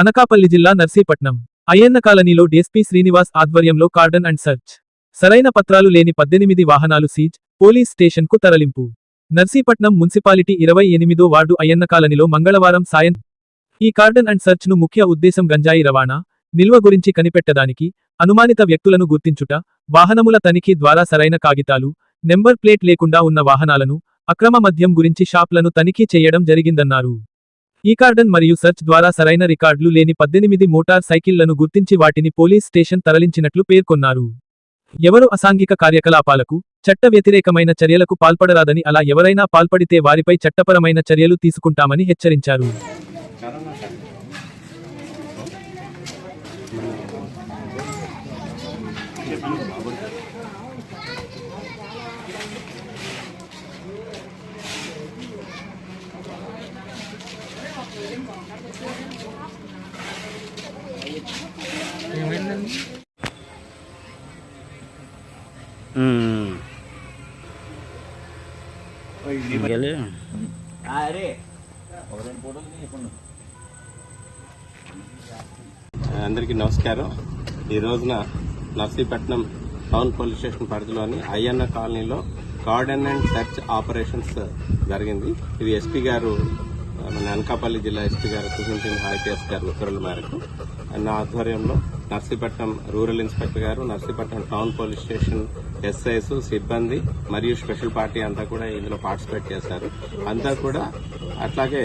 అనకాపల్లి జిల్లా నర్సీపట్నం. అయ్యన్న కాలనీలో డీఎస్పీ శ్రీనివాస్ ఆధ్వర్యంలో కార్డన్ అండ్ సర్చ్. సరైన పత్రాలు లేని పద్దెనిమిది వాహనాలు సీజ్ పోలీస్ స్టేషన్కు తరలింపు. నర్సీపట్నం మున్సిపాలిటీ ఇరవై ఎనిమిదో వార్డు అయ్యన్న కాలనీలో మంగళవారం సాయం. ఈ కార్డన్ అండ్ సర్చ్ను ముఖ్య ఉద్దేశం గంజాయి రవాణా నిల్వ గురించి కనిపెట్టడానికి అనుమానిత వ్యక్తులను గుర్తించుట వాహనముల తనిఖీ ద్వారా సరైన కాగితాలు నెంబర్ ప్లేట్ లేకుండా ఉన్న వాహనాలను అక్రమ మద్యం గురించి షాప్లను తనిఖీ చేయడం జరిగిందన్నారు. ఈ మరియు సెర్చ్ ద్వారా సరైన రికార్డులు లేని పద్దెనిమిది మోటార్ సైకిళ్ళను గుర్తించి వాటిని పోలీస్ స్టేషన్ తరలించినట్లు పేర్కొన్నారు. ఎవరు అసాంఘిక కార్యకలాపాలకు చట్ట వ్యతిరేకమైన చర్యలకు పాల్పడరాదని అలా ఎవరైనా పాల్పడితే వారిపై చట్టపరమైన చర్యలు తీసుకుంటామని హెచ్చరించారు. అందరికీ నమస్కారం. ఈ రోజున నర్సీపట్నం టౌన్ పోలీస్ స్టేషన్ పరిధిలోని అయ్యన్న కాలనీలో గార్డెన్ అండ్ సెర్చ్ ఆపరేషన్స్ జరిగింది. ఇది ఎస్పీ గారు మన అనకాపల్లి జిల్లా ఎస్పీ గారు సుజన్ హాయిపిఎస్ గారు ఉత్తర్వుల మేరకు. నా ఆధ్వర్యంలో నర్సీపట్నం రూరల్ ఇన్స్పెక్టర్ గారు Narsipatnam town police station SIs సిబ్బంది మరియు స్పెషల్ పార్టీ అంతా కూడా ఇందులో పార్టిసిపేట్ చేశారు. అంతా కూడా అట్లాగే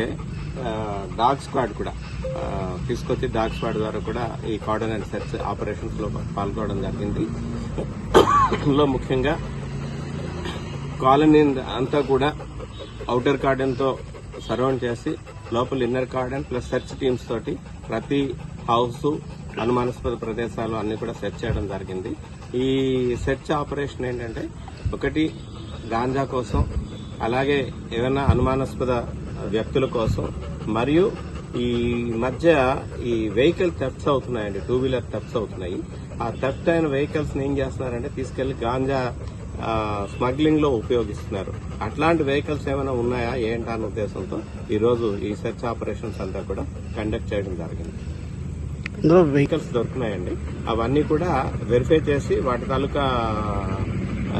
డాగ్ స్క్వాడ్ కూడా తీసుకొచ్చి డాగ్ స్క్వాడ్ ద్వారా కూడా ఈ కార్డన్ అండ్ సెర్చ్ ఆపరేషన్స్లో పాల్గొనడం జరిగింది. ఇందులో ముఖ్యంగా కాలనీ అంతా కూడా అవుటర్ కార్డెన్తో సరౌండ్ చేసి లోపల inner cordon plus search teams తోటి ప్రతి హౌస్ అనుమానాస్పద ప్రదేశాలు అన్ని కూడా సెర్చ్ చేయడం జరిగింది. ఈ సెర్చ్ ఆపరేషన్ ఏంటంటే ఒకటి గాంజా కోసం అలాగే ఏమైనా అనుమానాస్పద వ్యక్తుల కోసం మరియు ఈ మధ్య ఈ వెహికల్ థెఫ్ట్స్ అవుతున్నాయండి టూ వీలర్ థెఫ్ట్స్ అవుతున్నాయి. ఆ థెఫ్ట్ అయిన వెహికల్స్ ఏం చేస్తున్నారంటే తీసుకెళ్ళి గాంజా స్మగ్లింగ్లో ఉపయోగిస్తున్నారు. అట్లాంటి వెహికల్స్ ఏమైనా ఉన్నాయా? ఏంటా అన్న ఉద్దేశంతో ఈ రోజు ఈ సెర్చ్ ఆపరేషన్స్ అంతా కూడా కండక్ట్ చేయడం జరిగింది. ఇందులో వెహికల్ వెహికల్స్ దొరుకుతున్నాయండి. అవన్నీ కూడా వెరిఫై చేసి వాటి తాలూకా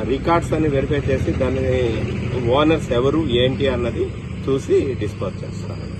రికార్డ్స్ అన్ని వెరిఫై చేసి దాని ఓనర్స్ ఎవరు ఏంటి అన్నది చూసి డిస్పోజ్ చేస్తారు